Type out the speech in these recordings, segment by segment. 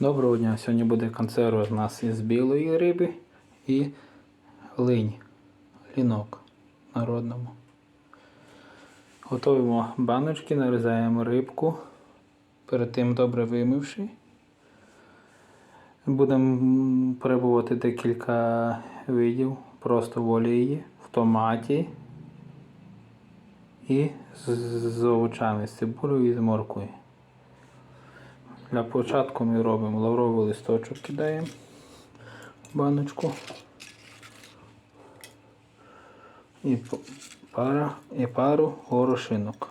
Доброго дня! Сьогодні буде консерва у нас із білої риби і линь, лінок народному. Готуємо баночки, нарізаємо рибку, перед тим добре вимивши. Будемо перебувати декілька видів просто в олії, в томаті і з, овочами, з цибулею і з морквою. Для початку ми робимо лавровий листочок, кидаємо в баночку. І пара, і пару горошинок.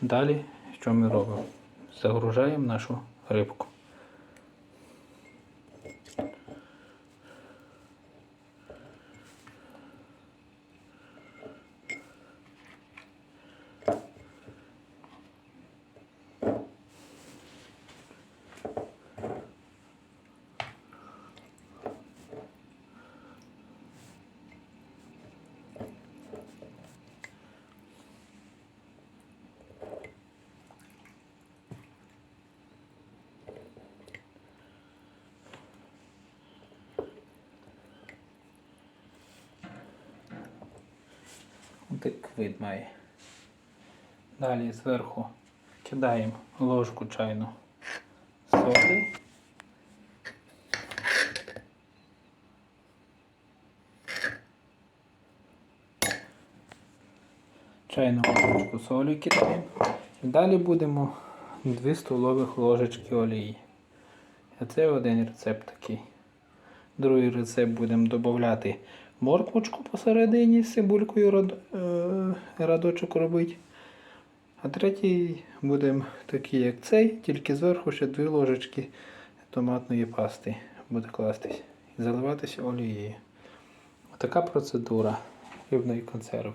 Далі що ми робимо? Загружаємо нашу рибку. Так вид має. Далі зверху кидаємо ложку чайну солі. Чайну ложку солі кидаємо. І далі будемо 2 столових ложечки олії. А це один рецепт такий. Другий рецепт будемо додати морквочку посередині з цибулькою рад, робить. А третій будемо такий, як цей, тільки зверху ще дві ложечки томатної пасти буде кластись і заливатися олією. Така процедура рибної консерви.